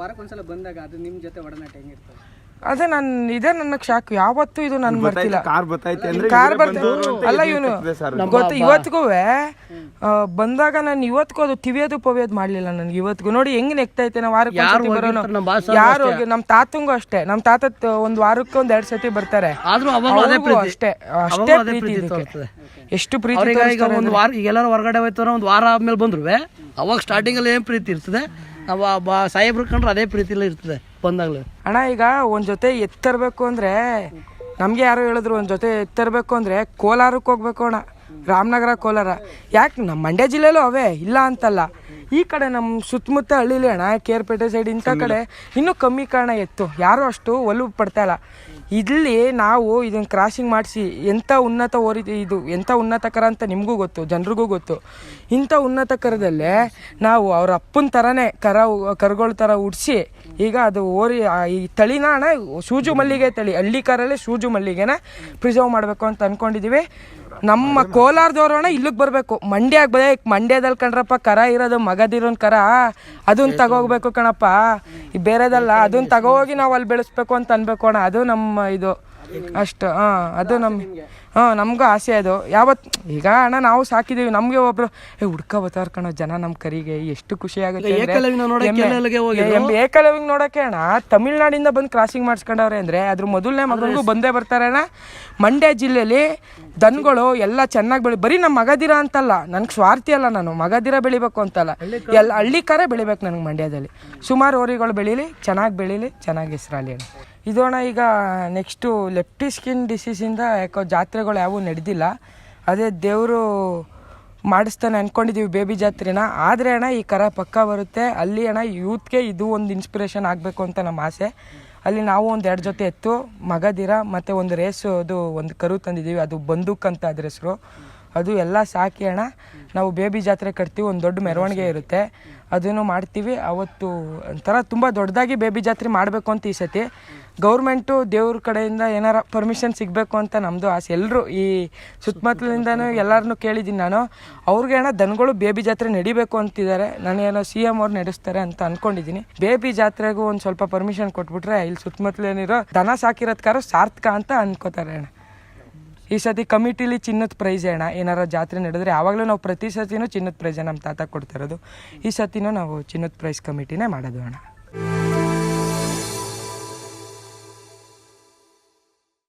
ವಾರಕ್ಕೊಂದ್ಸಲ ಬಂದಾಗ ಅದು ನಿಮ್ಮ ಜೊತೆ ಒಡನಾಟ ಹೆಂಗಿರ್ತದೆ? ಅದೇ ನಾನು ಇದೇ ನನ್ನ ಶಾಕ್ ಯಾವತ್ತೂ ಇದು ನಾನು ಮರ್ತಿಲ್ಲ. ಕಾರ್ ಬತ್ತೈತೆ ಅಂದ್ರೆ ಕಾರ್ ಇವರೇ ಬರ್ತಾ ಬಂದವ್ರು ಅಂತ ಅಲ್ಲ ಇವನು ಗೊತ್ತ. ಇವತ್ತಿಗೂ ಬಂದಾಗ ನಾನು ಇವತ್ತಿಗೂ ಅದು ತಿವಿಯೋದು ಪವಿಯೋದು ಮಾಡ್ಲಿಲ್ಲ ನನಗೆ ಇವತ್ತಿಗೂ. ನೋಡಿ ಹೆಂಗ್ ನೆಕ್ತೈತೆ ನಾವು ವಾರಕ್ಕೆ ಬರೋನು. ಯಾರು ಹೋಗಿ ನಮ್ಮ ತಾತಂಗೂ ಅಷ್ಟೇ. ನಮ್ಮ ತಾತ ಒಂದ್ ವಾರಕ್ಕೆ ಒಂದ್ ಎರಡ್ ಸತಿ ಬರ್ತಾರೆ. ಆದ್ರೂ ಅವಾಗ ಅದೇ ಪ್ರೀತಿ. ಅಷ್ಟೇ ಅಷ್ಟೇ ಅದೇ ಪ್ರೀತಿ. ಎಷ್ಟು ಪ್ರೀತಿ ಈಗ ತೋರಿಸ್ತಾರೆ ಒಂದು ವಾರ ಈಗ ಎಲ್ಲರೂ ಹೊರಗಡೆ ಹೋಯ್ತಾರ ಒಂದು ವಾರ ಆದ್ಮೇಲೆ ಬಂದ್ರು ಅವಾಗ ಸ್ಟಾರ್ಟಿಂಗ್ ಅಲ್ಲಿ ಏನ್ ಪ್ರೀತಿ ಇರ್ತದೆ? ನಾವು ಬಾ, ಸಾಹೇಬ್ರು ಕಂಡ್ರೆ ಅದೇ ಪ್ರೀತಿಲೇ ಇರ್ತದೆ ಬಂದಾಗ್ಲೂ. ಅಣ್ಣ, ಈಗ ಒಂದ್ ಜೊತೆ ಎತ್ತರಬೇಕು ಅಂದ್ರೆ, ನಮ್ಗೆ ಯಾರು ಹೇಳಿದ್ರು ಒಂದ್ ಜೊತೆ ಎತ್ತರಬೇಕು ಅಂದ್ರೆ ಕೋಲಾರಕ್ಕೆ ಹೋಗ್ಬೇಕು ಅಣ್ಣ. ರಾಮನಗರ, ಕೋಲಾರ. ಯಾಕೆ ನಮ್ಮ ಮಂಡ್ಯ ಜಿಲ್ಲೆಲೂ ಅವೇ, ಇಲ್ಲ ಅಂತಲ್ಲ. ಈ ಕಡೆ ನಮ್ಮ ಸುತ್ತಮುತ್ತ ಹಳ್ಳಿಲಿ ಅಣ್ಣ ಕೇರ್ಪೇಟೆ ಸೈಡ್ ಇಂಥ ಕಡೆ ಇನ್ನೂ ಕಮ್ಮಿ ಕಾರಣ ಎತ್ತು. ಯಾರು ಅಷ್ಟು ಒಲವು ಪಡ್ತಾ ಇಲ್ಲ. ಇಲ್ಲಿ ನಾವು ಇದನ್ನ ಕ್ರಾಸಿಂಗ್ ಮಾಡಿಸಿ ಎಂಥ ಉನ್ನತ ಓರಿ ಇದು ಎಂಥ ಉನ್ನತಕರ ಅಂತ ನಿಮಗೂ ಗೊತ್ತು ಜನರಿಗೂ ಗೊತ್ತು. ಇಂಥ ಉನ್ನತಕರದಲ್ಲೇ ನಾವು ಅವ್ರ ಅಪ್ಪನ ಥರನೇ ಕರ ಕರುಗಳ ಥರ ಉಡಿಸಿ ಈಗ ಅದು ಓರಿ ಈ ತಳಿನ ಅಣ್ಣ ಸೂಜು ಮಲ್ಲಿಗೆ ತಳಿ ಹಳ್ಳಿ ಕಾರಲ್ಲೇ ಸೂಜು ಮಲ್ಲಿಗೆನ ಪ್ರಿಸರ್ವ್ ಮಾಡಬೇಕು ಅಂತ ಅನ್ಕೊಂಡಿದೀವಿ. ನಮ್ಮ ಕೋಲಾರದವ್ರು ಅಣ್ಣ ಇಲ್ಲಿಗೆ ಬರಬೇಕು. ಮಂಡ್ಯಾಗ ಬದೇ ಮಂಡ್ಯದಲ್ಲಿ ಕಣ್ರಪ್ಪ ಕರ ಇರೋದು ಮಗದಿರೋನ್ ಕರ. ಅದನ್ನ ತಗೋಗ್ಬೇಕು ಕಣಪ್ಪ. ಈ ಬೇರೆದಲ್ಲ ಅದನ್ನ ತಗೋಗಿ ನಾವು ಅಲ್ಲಿ ಬೆಳೆಸ್ಬೇಕು ಅಂತ ಅನ್ಬೇಕು ಅಣ್ಣ. ಅದು ನಮ್ಮ ಇದು. ಅಷ್ಟು ಹಾಂ ಅದು ನಮ್ಮ ಹಾಂ ನಮಗೂ ಆಸೆ ಅದು. ಯಾವತ್ತು ಈಗ ಅಣ್ಣ ನಾವು ಸಾಕಿದೀವಿ. ನಮಗೆ ಒಬ್ರು ಏ ಹುಡ್ಕ ಬತ್ತಾರ ಕಣೋ ಜನ ನಮ್ಮ ಕರಿಗೆ ಎಷ್ಟು ಖುಷಿ ಆಗುತ್ತೆ ಏಕಲವ್ಯನ ನೋಡಕ್ಕೆ ಅಣ್ಣ ತಮಿಳ್ನಾಡಿಂದ ಬಂದು ಕ್ರಾಸಿಂಗ್ ಮಾಡಿಸ್ಕೊಂಡವ್ರೆ ಅಂದ್ರೆ ಅದ್ರ ಮೊದಲನೇ ಮಗಳಿಗೂ ಬಂದೇ ಬರ್ತಾರೆ ಅಣ್ಣ. ಮಂಡ್ಯ ಜಿಲ್ಲೆಲಿ ದನಗಳು ಎಲ್ಲ ಚೆನ್ನಾಗಿ ಬೆಳಿ ಬರೀ ನಮ್ಮ ಮಗದಿರ ಅಂತಲ್ಲ ನನ್ಗೆ ಸ್ವಾರ್ಥಿ ಅಲ್ಲ ನಾನು ಮಗದಿರ ಬೆಳಿಬೇಕು ಅಂತಲ್ಲ. ಎಲ್ಲ ಹಳ್ಳಿ ಕರೆ ಬೆಳಿಬೇಕು ನನಗೆ ಮಂಡ್ಯದಲ್ಲಿ. ಸುಮಾರು ಓರಿಗಳು ಬೆಳೀಲಿ ಚೆನ್ನಾಗಿ ಬೆಳೀಲಿ ಚೆನ್ನಾಗಿ ಹೆಸರಾಲಿ ಅಣ್ಣ. ಇದು ಅಣ್ಣ ಈಗ ನೆಕ್ಸ್ಟು ಲೆಫ್ಟಿ ಸ್ಕಿನ್ ಡಿಸೀಸಿಂದ ಯಾಕೋ ಜಾತ್ರೆಗಳು ಯಾವೂ ನಡೆದಿಲ್ಲ. ಅದೇ ದೇವರು ಮಾಡಿಸ್ತಾನೆ ಅಂದ್ಕೊಂಡಿದ್ದೀವಿ ಬೇಬಿ ಜಾತ್ರೆನ. ಆದರೆ ಅಣ್ಣ ಈ ಕರ ಪಕ್ಕ ಬರುತ್ತೆ. ಅಲ್ಲಿ ಅಣ್ಣ ಯೂತ್ಗೆ ಇದು ಒಂದು ಇನ್ಸ್ಪಿರೇಷನ್ ಆಗಬೇಕು ಅಂತ ನಮ್ಮ ಆಸೆ. ಅಲ್ಲಿ ನಾವು ಒಂದು ಎರಡು ಜೊತೆ ಎತ್ತು, ಮಗದಿರ ಮತ್ತು ಒಂದು ರೇಸು ಅದು ಒಂದು ಕರು ತಂದಿದ್ದೀವಿ. ಅದು ಬಂದೂಕ್ ಅಂತ ಅದ್ರ ಹೆಸರು. ಅದು ಎಲ್ಲ ಸಾಕಿ ಅಣ್ಣ. ನಾವು ಬೇಬಿ ಜಾತ್ರೆ ಕಟ್ತೀವಿ, ಒಂದು ದೊಡ್ಡ ಮೆರವಣಿಗೆ ಇರುತ್ತೆ. ಅದನ್ನು ಮಾಡ್ತೀವಿ. ಅವತ್ತು ಒಂಥರ ತುಂಬ ದೊಡ್ಡದಾಗಿ ಬೇಬಿ ಜಾತ್ರೆ ಮಾಡಬೇಕು ಅಂತ ಈ ಸತಿ. ಗೌರ್ಮೆಂಟು ದೇವ್ರ ಕಡೆಯಿಂದ ಏನಾರ ಪರ್ಮಿಷನ್ ಸಿಗಬೇಕು ಅಂತ ನಮ್ಮದು ಆಸೆ. ಎಲ್ಲರೂ ಈ ಸುತ್ತಮುತ್ತಲಿಂದನೂ ಎಲ್ಲರನ್ನೂ ಕೇಳಿದ್ದೀನಿ ನಾನು. ಅವ್ರಿಗೆ ಅಣ್ಣ, ದನಗಳು ಬೇಬಿ ಜಾತ್ರೆ ನಡಿಬೇಕು ಅಂತಿದ್ದಾರೆ. ನಾನೇನೋ ಸಿ ಎಂ ಅವ್ರು ನಡೆಸ್ತಾರೆ ಅಂತ ಅಂದ್ಕೊಂಡಿದ್ದೀನಿ ಬೇಬಿ ಜಾತ್ರೆಗೂ ಒಂದು ಸ್ವಲ್ಪ ಪರ್ಮಿಷನ್ ಕೊಟ್ಬಿಟ್ರೆ, ಇಲ್ಲಿ ಸುತ್ತಮುತ್ತಲೇನಿರೋ ದನ ಸಾಕಿರೋದ್ಕಾರ ಸಾರ್ಥಕ ಅಂತ ಅನ್ಕೋತಾರೆ ಅಣ್ಣ. ಈ ಸತಿ ಕಮಿಟಿಲಿ ಚಿನ್ನದ ಪ್ರೈಸ್ ಅಣ್ಣ? ಏನಾರ ಜಾತ್ರೆ ನಡೆದ್ರೆ ಯಾವಾಗಲೂ ನಾವು ಪ್ರತಿ ಸತಿನೂ ಚಿನ್ನದ ಪ್ರೈಸ್ ನಮ್ಮ ತಾತ ಕೊಡ್ತಿರೋದು ಈ ಸತಿನೂ ನಾವು ಚಿನ್ನದ ಪ್ರೈಸ್ ಕಮಿಟಿನೇ ಮಾಡೋದು ಅಣ್ಣ.